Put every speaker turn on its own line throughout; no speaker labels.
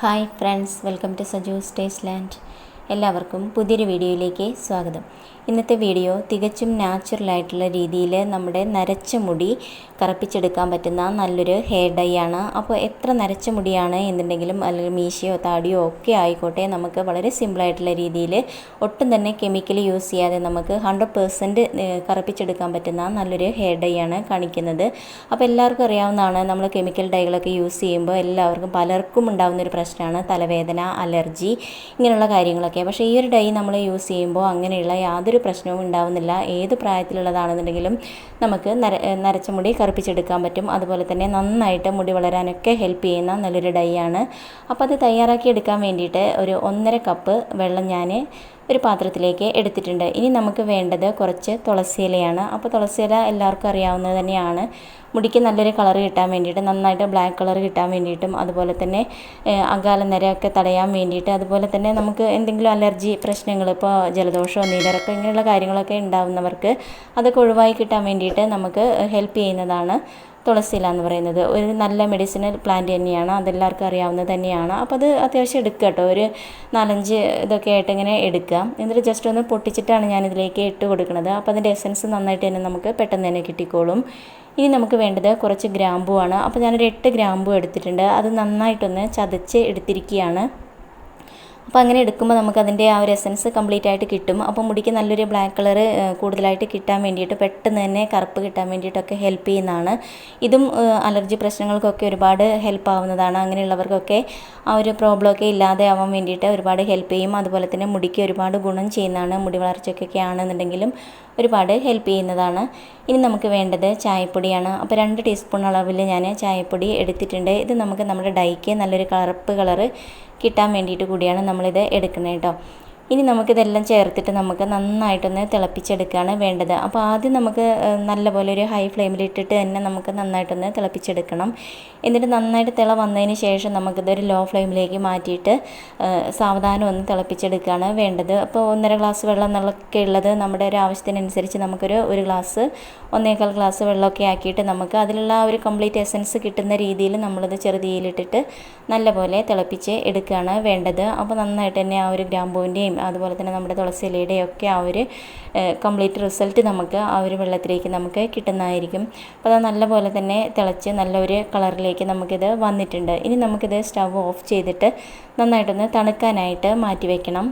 Hi friends, welcome to Saju's Tasteland. എല്ലാവർക്കും പുതിയൊരു വീഡിയോയിലേക്ക് സ്വാഗതം. ഇന്നത്തെ വീഡിയോ തികച്ചും നാച്ചുറൽ ആയിട്ടുള്ള രീതിയിൽ നമ്മുടെ നരച്ച മുടി കറുപ്പിച്ചെടുക്കാൻ പറ്റുന്ന നല്ലൊരു ഹെയർ ഡൈ ആണ്. അപ്പോൾ എത്ര നരച്ച മുടിയാണ് എന്നുണ്ടെങ്കിലും അല്ലെങ്കിൽ മീശയോ താടിയോ ഒക്കെ ആയിക്കോട്ടെ നമുക്ക് വളരെ സിമ്പിളായിട്ടുള്ള രീതിയിൽ ഒട്ടും തന്നെ കെമിക്കൽ യൂസ് ചെയ്യാതെ നമുക്ക് ഹൺഡ്രഡ് പേഴ്സന്റ് കറുപ്പിച്ചെടുക്കാൻ പറ്റുന്ന നല്ലൊരു ഹെയർ ഡൈ ആണ് കാണിക്കുന്നത്. അപ്പോൾ എല്ലാവർക്കും അറിയാവുന്നതാണ് നമ്മൾ കെമിക്കൽ ഡൈകളൊക്കെ യൂസ് ചെയ്യുമ്പോൾ എല്ലാവർക്കും പലർക്കും ഉണ്ടാകുന്ന ഒരു പ്രശ്നമാണ് തലവേദന അലർജി ഇങ്ങനെയുള്ള കാര്യങ്ങളൊക്കെ. പക്ഷേ ഈ ഒരു ഡൈ നമ്മൾ യൂസ് ചെയ്യുമ്പോൾ അങ്ങനെയുള്ള യാതൊരു പ്രശ്നവും ഉണ്ടാവുന്നില്ല. ഏത് പ്രായത്തിലുള്ളതാണെന്നുണ്ടെങ്കിലും നമുക്ക് നര നരച്ച മുടി കറുപ്പിച്ചെടുക്കാൻ പറ്റും. അതുപോലെ തന്നെ നന്നായിട്ട് മുടി വളരാനൊക്കെ ഹെൽപ്പ് ചെയ്യുന്ന നല്ലൊരു ഡൈ ആണ്. അപ്പോൾ അത് തയ്യാറാക്കി എടുക്കാൻ വേണ്ടിയിട്ട് ഒരു ഒന്നര കപ്പ് വെള്ളം ഞാൻ ഒരു പാത്രത്തിലേക്ക് എടുത്തിട്ടുണ്ട്. ഇനി നമുക്ക് വേണ്ടത് കുറച്ച് തുളസിയിലയാണ് അപ്പോൾ തുളസിയില എല്ലാവർക്കും അറിയാവുന്നത് തന്നെയാണ്. മുടിക്ക് നല്ലൊരു കളർ കിട്ടാൻ വേണ്ടിയിട്ട് നന്നായിട്ട് ബ്ലാക്ക് കളർ കിട്ടാൻ വേണ്ടിയിട്ടും അതുപോലെ തന്നെ അകാല നിരയൊക്കെ തടയാൻ വേണ്ടിയിട്ട് അതുപോലെ തന്നെ നമുക്ക് എന്തെങ്കിലും അലർജി പ്രശ്നങ്ങൾ ഇപ്പോൾ ജലദോഷമോ നീരൊക്കെ ഇങ്ങനെയുള്ള കാര്യങ്ങളൊക്കെ ഉണ്ടാവുന്നവർക്ക് അതൊക്കെ ഒഴിവായി കിട്ടാൻ വേണ്ടിയിട്ട് നമുക്ക് ഹെൽപ്പ് ചെയ്യുന്നതാണ്. തുളസിയില എന്ന് പറയുന്നത്. ഒരു നല്ല മെഡിസിനൽ പ്ലാന്റ് തന്നെയാണ്. അതെല്ലാവർക്കും അറിയാവുന്നത് തന്നെയാണ്. അപ്പോൾ അത് അത്യാവശ്യം എടുക്കുക കേട്ടോ. ഒരു നാലഞ്ച് ഇതൊക്കെ ആയിട്ട് ഇങ്ങനെ എടുക്കാം എന്നിട്ട് ജസ്റ്റ് ഒന്ന് പൊട്ടിച്ചിട്ടാണ് ഞാൻ ഇതിലേക്ക് ഇട്ട് കൊടുക്കുന്നത്. അപ്പോൾ അതിന്റെ എസൻസ് നന്നായിട്ട് തന്നെ നമുക്ക് പെട്ടെന്ന് തന്നെ കിട്ടിക്കോളും. ഇനി നമുക്ക് വേണ്ടത് കുറച്ച് ഗ്രാമ്പുവാണ്. അപ്പോൾ ഞാനൊരു എട്ട് ഗ്രാമ്പു എടുത്തിട്ടുണ്ട്. അത് നന്നായിട്ടൊന്ന് ചതച്ച് എടുത്തിരിക്കുകയാണ്. അപ്പോൾ അങ്ങനെ എടുക്കുമ്പോൾ നമുക്ക് അതിന്റെ ആ ഒരു എസൻസ് കംപ്ലീറ്റ് ആയിട്ട് കിട്ടും. അപ്പോൾ മുടിക്ക് നല്ലൊരു ബ്ലാക്ക് കളർ കൂടുതലായിട്ട് കിട്ടാൻ വേണ്ടിയിട്ട് പെട്ടെന്ന് തന്നെ കറുപ്പ് കിട്ടാൻ വേണ്ടിയിട്ടൊക്കെ ഹെൽപ്പ് ചെയ്യുന്നതാണ്. ഇതും അലർജി പ്രശ്നങ്ങൾക്കൊക്കെ ഒരുപാട് ഹെൽപ്പ് ആവുന്നതാണ്. അങ്ങനെയുള്ളവർക്കൊക്കെ ആ ഒരു പ്രോബ്ലമൊക്കെ ഇല്ലാതെ ആവാൻ വേണ്ടിയിട്ട് ഒരുപാട് ഹെൽപ്പ് ചെയ്യും. അതുപോലെ തന്നെ മുടിക്ക് ഒരുപാട് ഗുണം ചെയ്യുന്നതാണ്. മുടി വളർച്ചയ്ക്കൊക്കെ ആണെന്നുണ്ടെങ്കിലും ഒരുപാട് ഹെൽപ്പ് ചെയ്യുന്നതാണ്. ഇനി നമുക്ക് വേണ്ടത് ചായപ്പൊടിയാണ്. അപ്പോൾ രണ്ട് ടീസ്പൂൺ അളവിൽ ഞാൻ ചായപ്പൊടി എടുത്തിട്ടുണ്ട്. ഇത് നമുക്ക് നമ്മുടെ ഡൈക്ക് നല്ലൊരു കറുപ്പ് കളറ് കിട്ടാൻ വേണ്ടിയിട്ട് കൂടിയാണ് നമ്മളിത് എടുക്കുന്നത് കേട്ടോ. ഇനി നമുക്കിതെല്ലാം ചേർത്തിട്ട് നമുക്ക് നന്നായിട്ടൊന്ന് തിളപ്പിച്ചെടുക്കുകയാണ് വേണ്ടത്. അപ്പോൾ ആദ്യം നമുക്ക് നല്ലപോലെ ഒരു ഹൈ ഫ്ലെയിമിലിട്ടിട്ട് തന്നെ നമുക്ക് നന്നായിട്ടൊന്ന് തിളപ്പിച്ചെടുക്കണം. എന്നിട്ട് നന്നായിട്ട് തിള വന്നതിന് ശേഷം നമുക്കിതൊരു ലോ ഫ്ലെയിമിലേക്ക് മാറ്റിയിട്ട് സാവധാനം ഒന്ന് തിളപ്പിച്ചെടുക്കുകയാണ് വേണ്ടത്. അപ്പോൾ ഒന്നര ഗ്ലാസ് വെള്ളം എന്നുള്ളതൊക്കെ ഉള്ളത് നമ്മുടെ ഒരു ആവശ്യത്തിനനുസരിച്ച് നമുക്കൊരു ഒരു ഗ്ലാസ് ഒന്നേകാൽ ഗ്ലാസ് വെള്ളമൊക്കെ ആക്കിയിട്ട് നമുക്ക് അതിലുള്ള ആ ഒരു കംപ്ലീറ്റ് എസൻസ് കിട്ടുന്ന രീതിയിൽ നമ്മളത് ചെറുതീയിലിട്ടിട്ട് നല്ലപോലെ തിളപ്പിച്ച് എടുക്കുകയാണ് വേണ്ടത്. അപ്പോൾ നന്നായിട്ട് തന്നെ ആ ഒരു ഗ്രാമ്പൂവിന്റെയും അതുപോലെ തന്നെ നമ്മുടെ തുളസി ഇലയുടെയൊക്കെ ആ ഒരു കംപ്ലീറ്റ് റിസൾട്ട് നമുക്ക് ആ ഒരു വെള്ളത്തിലേക്ക് നമുക്ക് കിട്ടുന്നതായിരിക്കും. അപ്പോൾ അത് നല്ലപോലെ തന്നെ തിളച്ച് നല്ലൊരു കളറിലേക്ക് നമുക്കിത് വന്നിട്ടുണ്ട്. ഇനി നമുക്കിത് സ്റ്റവ് ഓഫ് ചെയ്തിട്ട് നന്നായിട്ടൊന്ന് തണുക്കാനായിട്ട് മാറ്റി വയ്ക്കണം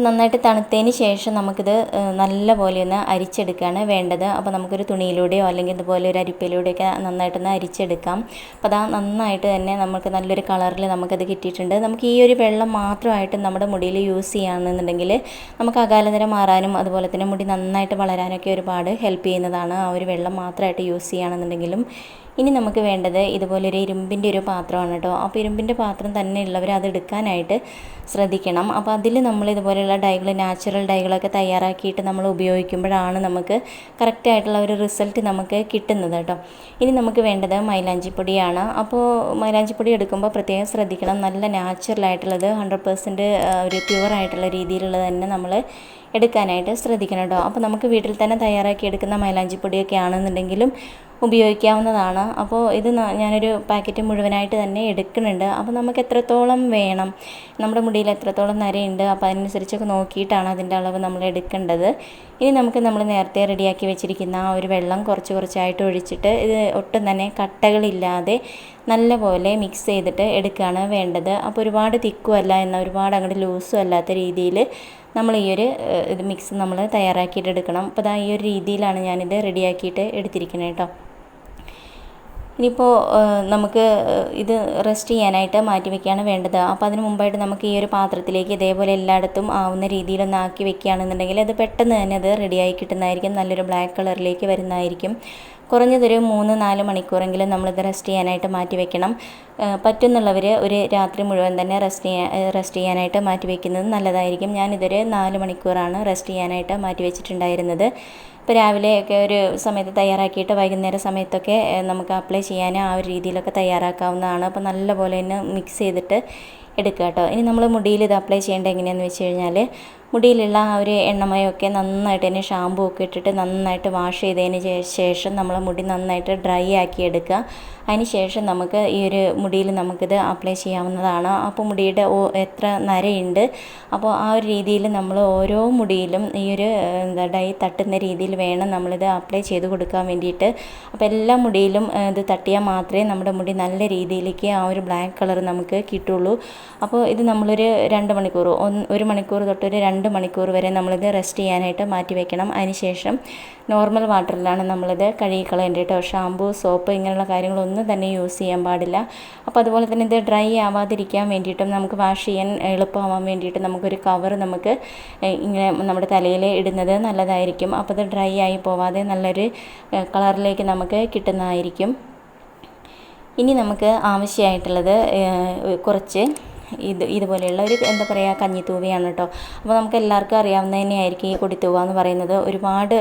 നന്നായിട്ട് തണുത്തതിന് ശേഷം നമുക്കിത് നല്ലപോലെ ഒന്ന് അരിച്ചെടുക്കുകയാണ് വേണ്ടത്. അപ്പോൾ നമുക്കൊരു തുണിയിലൂടെയോ അല്ലെങ്കിൽ ഇതുപോലെ ഒരു അരിപ്പയിലൂടെയൊക്കെ നന്നായിട്ടൊന്ന് അരിച്ചെടുക്കാം. അപ്പോൾ അതാ നന്നായിട്ട് തന്നെ നമുക്ക് നല്ലൊരു കളറിൽ നമുക്കത് കിട്ടിയിട്ടുണ്ട്. നമുക്ക് ഈ ഒരു വെള്ളം മാത്രമായിട്ട് നമ്മുടെ മുടിയിൽ യൂസ് ചെയ്യുകയാണെന്നുണ്ടെങ്കിൽ നമുക്ക് അകാലനിര മാറാനും അതുപോലെ തന്നെ മുടി നന്നായിട്ട് വളരാനൊക്കെ ഒരുപാട് ഹെൽപ്പ് ചെയ്യുന്നതാണ് ആ ഒരു വെള്ളം മാത്രമായിട്ട് യൂസ് ചെയ്യുകയാണെന്നുണ്ടെങ്കിലും ഇനി നമുക്ക് വേണ്ടത് ഇതുപോലൊരു ഇരുമ്പിന്റെ ഒരു പാത്രമാണ് കേട്ടോ. അപ്പോൾ ഇരുമ്പിന്റെ പാത്രം തന്നെ ഉള്ളവർ അത് എടുക്കാനായിട്ട് ശ്രദ്ധിക്കണം. അപ്പോൾ അതിൽ നമ്മൾ ഇതുപോലെയുള്ള ഡൈകൾ നാച്ചുറൽ ഡൈകളൊക്കെ തയ്യാറാക്കിയിട്ട് നമ്മൾ ഉപയോഗിക്കുമ്പോഴാണ് നമുക്ക് കറക്റ്റായിട്ടുള്ള ഒരു റിസൾട്ട് നമുക്ക് കിട്ടുന്നത് കേട്ടോ. ഇനി നമുക്ക് വേണ്ടത് മൈലാഞ്ചിപ്പൊടിയാണ്. അപ്പോൾ മൈലാഞ്ചിപ്പൊടി എടുക്കുമ്പോൾ പ്രത്യേകം ശ്രദ്ധിക്കണം. നല്ല നാച്ചുറൽ ആയിട്ടുള്ളത് ഹൺഡ്രഡ് പെർസെന്റ് ഒരു പ്യുവർ ആയിട്ടുള്ള രീതിയിലുള്ളത് തന്നെ നമ്മൾ എടുക്കാനായിട്ട് ശ്രദ്ധിക്കണം കേട്ടോ. അപ്പോൾ നമുക്ക് വീട്ടിൽ തന്നെ തയ്യാറാക്കി എടുക്കുന്ന മൈലാഞ്ചിപ്പൊടിയൊക്കെ ആണെന്നുണ്ടെങ്കിലും ഉപയോഗിക്കാവുന്നതാണ്. അപ്പോൾ ഇത് ഞാനൊരു പാക്കറ്റ് മുഴുവനായിട്ട് തന്നെ എടുക്കുന്നുണ്ട്. അപ്പോൾ നമുക്ക് എത്രത്തോളം വേണം? നമ്മുടെ മുടിയിൽ എത്രത്തോളം നരയുണ്ട്? അപ്പോൾ അതിനനുസരിച്ചൊക്കെ നോക്കിയിട്ടാണ് അതിന്റെ അളവ് നമ്മൾ എടുക്കേണ്ടത്. ഇനി നമുക്ക് നമ്മൾ നേരത്തെ റെഡിയാക്കി വെച്ചിരിക്കുന്ന ആ ഒരു വെള്ളം കുറച്ച് കുറച്ചായിട്ട് ഒഴിച്ചിട്ട് ഇത് ഒട്ടും തന്നെ കട്ടകളില്ലാതെ നല്ലപോലെ മിക്സ് ചെയ്തിട്ട് എടുക്കുകയാണ് വേണ്ടത്. അപ്പോൾ ഒരുപാട് തിക്കും അല്ല എന്നാൽ ഒരുപാട് അങ്ങോട്ട് ലൂസും അല്ലാത്ത രീതിയിൽ നമ്മൾ ഈ ഒരു ഇത് മിക്സ് നമ്മൾ തയ്യാറാക്കിയിട്ട് എടുക്കണം. അപ്പോൾ അതാ ഈ ഒരു രീതിയിലാണ് ഞാനിത് റെഡിയാക്കിയിട്ട് എടുത്തിരിക്കുന്നത് കേട്ടോ. ഇനിയിപ്പോൾ നമുക്ക് ഇത് റെസ്റ്റ് ചെയ്യാനായിട്ട് മാറ്റി വെക്കുകയാണ് വേണ്ടത്. അപ്പോൾ അതിന് മുമ്പായിട്ട് നമുക്ക് ഈ ഒരു പാത്രത്തിലേക്ക് ഇതേപോലെ എല്ലായിടത്തും ആവുന്ന രീതിയിലൊന്ന് ആക്കി വെക്കുകയാണെന്നുണ്ടെങ്കിൽ അത് പെട്ടെന്ന് തന്നെ അത് റെഡിയായി കിട്ടുന്നതായിരിക്കും. നല്ലൊരു ബ്ലാക്ക് കളറിലേക്ക് വരുന്നതായിരിക്കും. കുറഞ്ഞതൊരു മൂന്ന് നാല് മണിക്കൂറെങ്കിലും നമ്മളിത് റെസ്റ്റ് ചെയ്യാനായിട്ട് മാറ്റി വെക്കണം. പറ്റുന്നുള്ളവർ ഒരു രാത്രി മുഴുവൻ തന്നെ റെസ്റ്റ് ചെയ്യാൻ റെസ്റ്റ് ചെയ്യാനായിട്ട് മാറ്റി വെക്കുന്നത് നല്ലതായിരിക്കും. ഞാനിതൊരു നാല് മണിക്കൂറാണ് റെസ്റ്റ് ചെയ്യാനായിട്ട് മാറ്റി വെച്ചിട്ടുണ്ടായിരുന്നത്. ഇപ്പോൾ രാവിലെയൊക്കെ ഒരു സമയത്ത് തയ്യാറാക്കിയിട്ട് വൈകുന്നേര സമയത്തൊക്കെ നമുക്ക് അപ്ലൈ ചെയ്യാൻ ആ ഒരു രീതിയിലൊക്കെ തയ്യാറാക്കാവുന്നതാണ്. അപ്പോൾ നല്ലപോലെ തന്നെ മിക്സ് ചെയ്തിട്ട് എടുക്കുക കേട്ടോ ഇനി നമ്മൾ മുടിയിൽ ഇത് അപ്ലൈ ചെയ്യേണ്ടത് എങ്ങനെയാണെന്ന് വെച്ച് കഴിഞ്ഞാൽ മുടിയിലുള്ള ആ ഒരു എണ്ണമയമൊക്കെ നന്നായിട്ട് തന്നെ ഷാമ്പൂ ഒക്കെ ഇട്ടിട്ട് നന്നായിട്ട് വാഷ് ചെയ്തതിന് ശേഷം നമ്മൾ മുടി നന്നായിട്ട് ഡ്രൈ ആക്കി എടുക്കുക. അതിന് ശേഷം നമുക്ക് ഈ ഒരു മുടിയിൽ നമുക്കിത് അപ്ലൈ ചെയ്യാവുന്നതാണ്. അപ്പോൾ മുടിയുടെ എത്ര നരയുണ്ട്. അപ്പോൾ ആ ഒരു രീതിയിൽ നമ്മൾ ഓരോ മുടിയിലും ഈ ഒരു എന്താ ഡൈ തട്ടുന്ന രീതിയിൽ വേണം നമ്മളിത് അപ്ലൈ ചെയ്ത് കൊടുക്കാൻ വേണ്ടിയിട്ട്. അപ്പോൾ എല്ലാ മുടിയിലും ഇത് തട്ടിയാൽ മാത്രമേ നമ്മുടെ മുടി നല്ല രീതിയിലേക്ക് ആ ഒരു ബ്ലാക്ക് കളർ നമുക്ക് കിട്ടുള്ളൂ. അപ്പോൾ ഇത് നമ്മളൊരു രണ്ട് മണിക്കൂർ ഒരു മണിക്കൂർ തൊട്ടൊരു രണ്ട് മണിക്കൂർ വരെ നമ്മളിത് റെസ്റ്റ് ചെയ്യാനായിട്ട് മാറ്റി വെക്കണം. അതിനുശേഷം നോർമൽ വാട്ടറിലാണ് നമ്മളിത് കഴുകി കളയേണ്ടത് കേട്ടോ ഷാമ്പൂ സോപ്പ് ഇങ്ങനെയുള്ള കാര്യങ്ങളൊന്നും തന്നെ യൂസ് ചെയ്യാൻ പാടില്ല. അപ്പോൾ അതുപോലെ തന്നെ ഇത് ഡ്രൈ ആവാതിരിക്കാൻ വേണ്ടിയിട്ടും നമുക്ക് വാഷ് ചെയ്യാൻ എളുപ്പമാവാൻ വേണ്ടിയിട്ട് നമുക്കൊരു കവർ നമുക്ക് ഇങ്ങനെ നമ്മുടെ തലയിൽ ഇടുന്നത് നല്ലതായിരിക്കും. അപ്പോൾ ഇത് ഡ്രൈ ആയി പോവാതെ നല്ലൊരു കളറിലേക്ക് നമുക്ക് കിട്ടുന്നതായിരിക്കും. ഇനി നമുക്ക് ആവശ്യമായിട്ടുള്ളത് കുറച്ച് ഇത് ഇതുപോലെയുള്ള ഒരു എന്താ പറയുക കഞ്ഞിത്തൂവയാണ് കേട്ടോ. അപ്പോൾ നമുക്ക് എല്ലാവർക്കും അറിയാവുന്ന തന്നെയായിരിക്കും ഈ കൊടിത്തൂവ എന്ന് പറയുന്നത്. ഒരുപാട്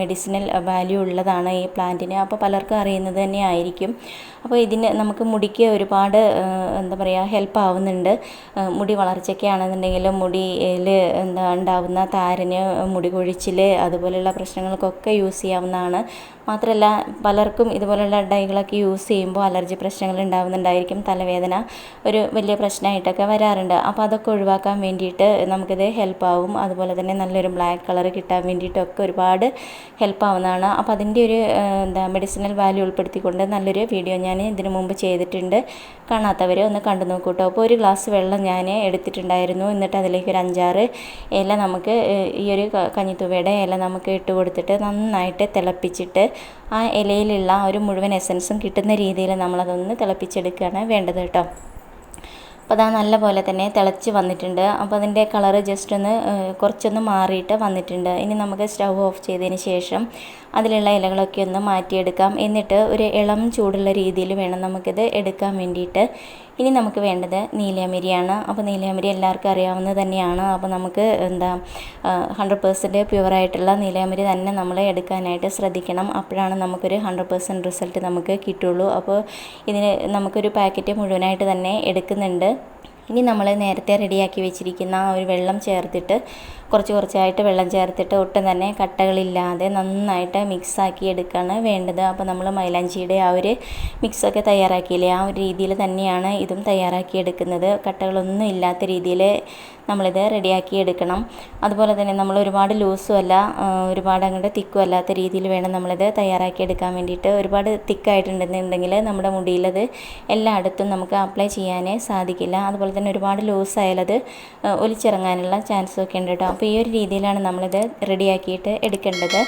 മെഡിസിനൽ വാല്യൂ ഉള്ളതാണ് ഈ പ്ലാന്റിന് അപ്പോൾ പലർക്കും അറിയുന്നത് തന്നെ ആയിരിക്കും. അപ്പോൾ ഇതിന് നമുക്ക് മുടിക്ക് ഒരുപാട് എന്താ പറയുക ഹെൽപ്പ് ആവുന്നുണ്ട്. മുടി വളർച്ചയ്ക്കാണെന്നുണ്ടെങ്കിലും മുടിയിൽ എന്താ ഉണ്ടാവുന്ന താരന് മുടി കൊഴിച്ചിൽ അതുപോലെയുള്ള പ്രശ്നങ്ങൾക്കൊക്കെ യൂസ് ചെയ്യാവുന്നതാണ്. മാത്രമല്ല പലർക്കും ഇതുപോലെയുള്ള ഡൈകളൊക്കെ യൂസ് ചെയ്യുമ്പോൾ അലർജി പ്രശ്നങ്ങൾ ഉണ്ടാവുന്നുണ്ടായിരിക്കും തലവേദന ഒരു വലിയ പ്രശ്നമായിട്ടൊക്കെ വരാറുണ്ട്. അപ്പോൾ അതൊക്കെ ഒഴിവാക്കാൻ വേണ്ടിയിട്ട് നമുക്കിത് ഹെൽപ്പ് ആവും. അതുപോലെ തന്നെ നല്ലൊരു ബ്ലാക്ക് കളർ കിട്ടാൻ വേണ്ടിയിട്ടൊക്കെ ഒരുപാട് ഹെൽപ്പ് ആവുന്നതാണ്. അപ്പോൾ അതിന്റെ ഒരു എന്താ മെഡിസിനൽ വാല്യൂ ഉൾപ്പെടുത്തിക്കൊണ്ട് നല്ലൊരു വീഡിയോ ഞാൻ ഇതിനു മുമ്പ് ചെയ്തിട്ടുണ്ട്. കാണാത്തവർ ഒന്ന് കണ്ടു നോക്കൂ കേട്ടോ അപ്പോൾ ഒരു ഗ്ലാസ് വെള്ളം ഞാൻ എടുത്തിട്ടുണ്ടായിരുന്നു. എന്നിട്ട് അതിലേക്ക് ഒരു അഞ്ചാറ് ഇല നമുക്ക് ഈ ഒരു കഞ്ഞിത്തുവയുടെ ഇല നമുക്ക് ഇട്ട് കൊടുത്തിട്ട് നന്നായിട്ട് തിളപ്പിച്ചിട്ട് ആ ഇലയിലുള്ള ഒരു മുഴുവൻ എസൻസും കിട്ടുന്ന രീതിയിൽ നമ്മളതൊന്ന് തിളപ്പിച്ചെടുക്കുകയാണ് വേണ്ടത് കേട്ടോ അപ്പോൾ അതാ നല്ല പോലെ തന്നെ തിളച്ച് വന്നിട്ടുണ്ട്. അപ്പോൾ അതിന്റെ കളറ് ജസ്റ്റ് ഒന്ന് കുറച്ചൊന്ന് മാറിയിട്ട് വന്നിട്ടുണ്ട്. ഇനി നമുക്ക് സ്റ്റൗ ഓഫ് ചെയ്തതിന് ശേഷം അതിലുള്ള ഇലകളൊക്കെ ഒന്ന് മാറ്റിയെടുക്കാം. എന്നിട്ട് ഒരു ഇളം ചൂടുള്ള രീതിയിൽ വേണം നമുക്കിത് എടുക്കാൻ വേണ്ടിയിട്ട്. ഇനി നമുക്ക് വേണ്ടത് നീലയമരിയാണ്. അപ്പോൾ നീലയമരി എല്ലാവർക്കും അറിയാവുന്നത് തന്നെയാണ്. അപ്പോൾ നമുക്ക് എന്താ ഹൺഡ്രഡ് പേഴ്സന്റ് പ്യുവറായിട്ടുള്ള നീലയമരി തന്നെ നമ്മൾ എടുക്കാനായിട്ട് ശ്രദ്ധിക്കണം. അപ്പോഴാണ് നമുക്കൊരു ഹൺഡ്രഡ് പേഴ്സന്റ് റിസൾട്ട് നമുക്ക് കിട്ടുള്ളൂ അപ്പോൾ ഇതിന് നമുക്കൊരു പാക്കറ്റ് മുഴുവനായിട്ട് തന്നെ എടുക്കുന്നുണ്ട്. ഇനി നമ്മൾ നേരത്തെ റെഡിയാക്കി വെച്ചിരിക്കുന്ന ആ ഒരു വെള്ളം ചേർത്തിട്ട് കുറച്ച് കുറച്ചായിട്ട് വെള്ളം ചേർത്തിട്ട് ഒട്ടും തന്നെ കട്ടകളില്ലാതെ നന്നായിട്ട് മിക്സാക്കി എടുക്കുകയാണ് വേണ്ടത്. അപ്പോൾ നമ്മൾ മൈലാഞ്ചിയുടെ ആ ഒരു മിക്സൊക്കെ തയ്യാറാക്കിയില്ലേ? ആ ഒരു രീതിയിൽ തന്നെയാണ് ഇതും തയ്യാറാക്കി എടുക്കുന്നത്. കട്ടകളൊന്നും ഇല്ലാത്ത രീതിയിൽ നമ്മളിത് റെഡിയാക്കി എടുക്കണം. അതുപോലെ തന്നെ നമ്മൾ ഒരുപാട് ലൂസും അല്ല ഒരുപാട് അങ്ങോട്ട് തിക്കും അല്ലാത്ത രീതിയിൽ വേണം നമ്മളിത് തയ്യാറാക്കി എടുക്കാൻ വേണ്ടിയിട്ട്. ഒരുപാട് തിക്കായിട്ടുണ്ടെന്നുണ്ടെങ്കിൽ നമ്മുടെ മുടിയിലത് എല്ലായിടത്തും നമുക്ക് അപ്ലൈ ചെയ്യാനേ സാധിക്കില്ല. അതുപോലെ തന്നെ ഒരുപാട് ലൂസ് ആയാലത് ഒലിച്ചിറങ്ങാനുള്ള ചാൻസൊക്കെ ഉണ്ട് കേട്ടോ അപ്പോൾ ഈ ഒരു രീതിയിലാണ് നമ്മളിത് റെഡിയാക്കിയിട്ട് എടുക്കേണ്ടത്.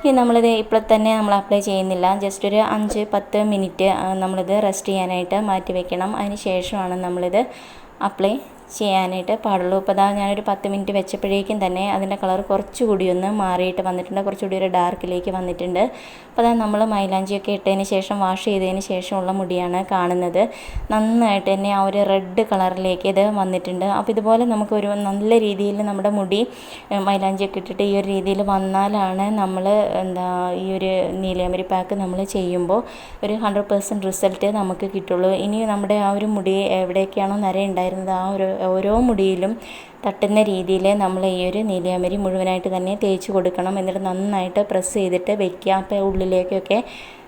ഇനി നമ്മളിത് ഇപ്പോൾ തന്നെ നമ്മൾ അപ്ലൈ ചെയ്യുന്നില്ല. ജസ്റ്റ് ഒരു അഞ്ച് പത്ത് മിനിറ്റ് നമ്മളിത് റെസ്റ്റ് ചെയ്യാനായിട്ട് മാറ്റി വെക്കണം. അതിന് ശേഷമാണ് നമ്മളിത് അപ്ലൈ ചെയ്യാനായിട്ട് പാടുള്ളൂ. ഇപ്പോൾ അതാ ഞാനൊരു പത്ത് മിനിറ്റ് വെച്ചപ്പോഴേക്കും തന്നെ അതിന്റെ കളർ കുറച്ചുകൂടി ഒന്ന് മാറിയിട്ട് വന്നിട്ടുണ്ട്. കുറച്ചുകൂടി ഒരു ഡാർക്കിലേക്ക് വന്നിട്ടുണ്ട്. അപ്പോൾ അതാ നമ്മൾ മൈലാഞ്ചിയൊക്കെ ഇട്ടതിന് ശേഷം വാഷ് ചെയ്തതിന് ശേഷമുള്ള മുടിയാണ് കാണുന്നത്. നന്നായിട്ട് തന്നെ ആ ഒരു റെഡ് കളറിലേക്ക് ഇത് വന്നിട്ടുണ്ട്. അപ്പോൾ ഇതുപോലെ നമുക്കൊരു നല്ല രീതിയിൽ നമ്മുടെ മുടി മൈലാഞ്ചിയൊക്കെ ഇട്ടിട്ട് ഈ ഒരു രീതിയിൽ വന്നാലാണ് നമ്മൾ എന്താ ഈ ഒരു നീലയമരി പാക്ക് നമ്മൾ ചെയ്യുമ്പോൾ ഒരു ഹൺഡ്രഡ് പെർസെന്റ് റിസൾട്ട് നമുക്ക് കിട്ടുള്ളൂ. ഇനി നമ്മുടെ ആ ഒരു മുടി എവിടെയൊക്കെയാണോ നര ഉണ്ടായിരുന്നത് ആ ഒരു ഓരോ മുടിയിലും തട്ടുന്ന രീതിയിൽ നമ്മൾ ഈ ഒരു നീലയമരി മുഴുവനായിട്ട് തന്നെ തേച്ച് കൊടുക്കണം. എന്നിട്ട് നന്നായിട്ട് പ്രസ് ചെയ്തിട്ട് വെക്കുക അപ്പോൾ ഉള്ളിലേക്കൊക്കെ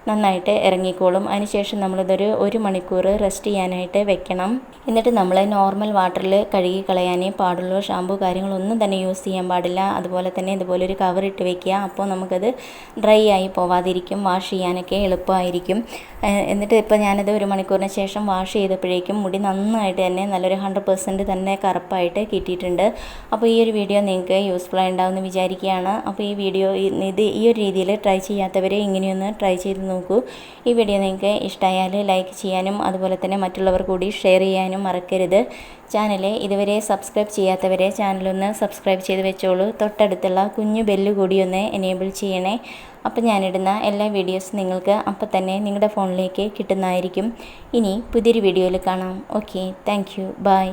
നന്നായിട്ട് ഇറങ്ങിക്കോളും. അതിനുശേഷം നമ്മളിതൊരു ഒരു മണിക്കൂർ റെസ്റ്റ് ചെയ്യാനായിട്ട് വെക്കണം. എന്നിട്ട് നമ്മൾ നോർമൽ വാട്ടറിൽ കഴുകി കളയാനേ പാടുള്ളൂ ഷാമ്പു കാര്യങ്ങളൊന്നും തന്നെ യൂസ് ചെയ്യാൻ പാടില്ല. അതുപോലെ തന്നെ ഇതുപോലെ ഒരു കവർ ഇട്ട് വെക്കുക. അപ്പോൾ നമുക്കത് ഡ്രൈ ആയി പോവാതിരിക്കും. വാഷ് ചെയ്യാനൊക്കെ എളുപ്പമായിരിക്കും. എന്നിട്ട് ഇപ്പോൾ ഞാനത് ഒരു മണിക്കൂറിന് ശേഷം വാഷ് ചെയ്തപ്പോഴേക്കും മുടി നന്നായിട്ട് തന്നെ നല്ലൊരു ഹൺഡ്രഡ് പെർസെന്റ് തന്നെ കറുപ്പായിട്ട് കിട്ടിയിട്ടുണ്ട്. അപ്പോൾ ഈ ഒരു വീഡിയോ നിങ്ങൾക്ക് യൂസ്ഫുൾ ആയി വിചാരിക്കുകയാണ്. അപ്പോൾ ഈ വീഡിയോ ഇത് ഈ ഒരു രീതിയിൽ ട്രൈ ചെയ്യാത്തവരെ ഇങ്ങനെയൊന്ന് ട്രൈ ചെയ്ത് നോക്കൂ. ഈ വീഡിയോ നിങ്ങൾക്ക് ഇഷ്ടമായാൽ ലൈക്ക് ചെയ്യാനും അതുപോലെ തന്നെ മറ്റുള്ളവർ കൂടി ഷെയർ ചെയ്യാനും മറക്കരുത്. ചാനൽ ഇതുവരെ സബ്സ്ക്രൈബ് ചെയ്യാത്തവരെ ചാനലൊന്ന് സബ്സ്ക്രൈബ് ചെയ്ത് വെച്ചോളൂ. തൊട്ടടുത്തുള്ള കുഞ്ഞു ബെല്ല് കൂടി ഒന്ന് എനേബിൾ ചെയ്യണേ. അപ്പോൾ ഞാനിടുന്ന എല്ലാ വീഡിയോസും നിങ്ങൾക്ക് അപ്പം തന്നെ നിങ്ങളുടെ ഫോണിലേക്ക് കിട്ടുന്നതായിരിക്കും. ഇനി പുതിയൊരു വീഡിയോയിൽ കാണാം. Okay thank you by